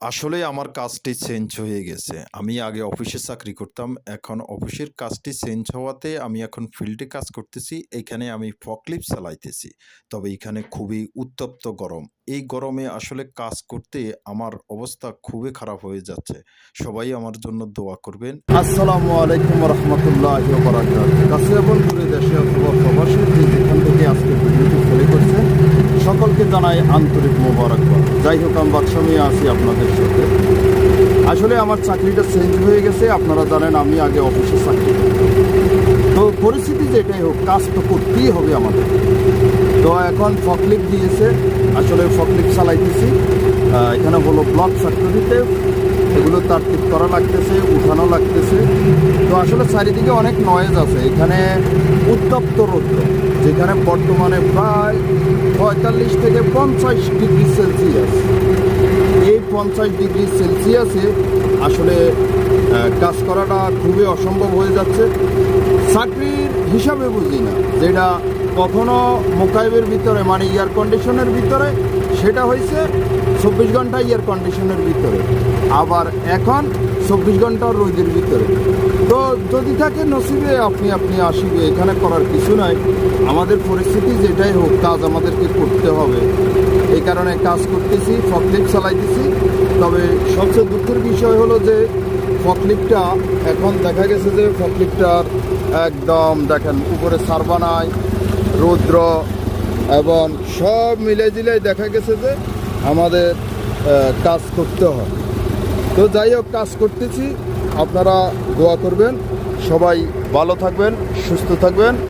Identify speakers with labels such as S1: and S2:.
S1: আসলে আমার কাজটি চেঞ্জ হয়ে গেছে। আমি আগে অফিসে চাকরি করতাম। এখন অফিসের কাজটি চেঞ্জ হওয়াতে আমি এখন ফিল্ডে কাজ করতেছি। এইখানে আমি ফকলিফট চালাইতেছি। তবে এখানে খুবই উত্তপ্ত গরম। এই গরমে আসলে কাজ করতে আমার অবস্থা খুবই খারাপ হয়ে যাচ্ছে। সবাই আমার জন্য দোয়া করবেন।
S2: আসসালামু আলাইকুম রহমতুল্লাহ কাছে এবং দূরে দেশে অথবা প্রবাসী জানাই আন্তরিক মোবারকবাদ। যাই হোক, আমি বাদশামী আছি আপনাদের সাথে। আসলে আমার চাকরিটা চেঞ্জ হয়ে গেছে, আপনারা জানেন আমি আগে অফিসে চাকরি তো পরিস্থিতি যেটাই হোক, কাজ তো করতেই হবে আমাদের। তো এখন ফকলিপ দিয়েছে, আসলে ফকলিপ চালাইতেছি। এখানে হলো ব্লক ফ্যাক্টরিতে এগুলো তার ঠিক করা লাগতেছে, উঠানো লাগতেছে। তো আসলে চারিদিকে অনেক নয়েজ আছে। এখানে উত্তপ্ত রৌদ্র যেখানে বর্তমানে প্রায় পঁয়তাল্লিশ থেকে পঞ্চাশ ডিগ্রি সেলসিয়াস। এই পঞ্চাশ ডিগ্রি সেলসিয়াসে আসলে কাজ করাটা খুবই অসম্ভব হয়ে যাচ্ছে। চাকরির হিসাবে বুঝি না, যেটা কখনো মোকাইবের ভিতরে মানে এয়ার কন্ডিশনের ভিতরে, সেটা হয়েছে চব্বিশ ঘণ্টা এয়ার কন্ডিশনের ভিতরে। আবার এখন চব্বিশ ঘণ্টা রোদের ভিতরে। তো যদি থাকে নসিবে আপনি আপনি আসিবে, এখানে করার কিছু নাই। আমাদের পরিস্থিতি যেটাই হোক, কাজ আমাদেরকে করতে হবে। এই কারণে কাজ করতেছি ফকলিপ চালাইতেছি। তবে সবচেয়ে দুঃখের বিষয় হলো যে ফকলিপটা এখন দেখা গেছে যে ফকলিপটার একদম দেখেন, উপরে সারবা নাই, রৌদ্র এবং সব মিলে জিলে দেখা গেছে যে আমাদের কাজ করতে হয়। তো যাই হোক, কাজ করতেছি। আপনারা দোয়া করবেন। সবাই ভালো থাকবেন, সুস্থ থাকবেন।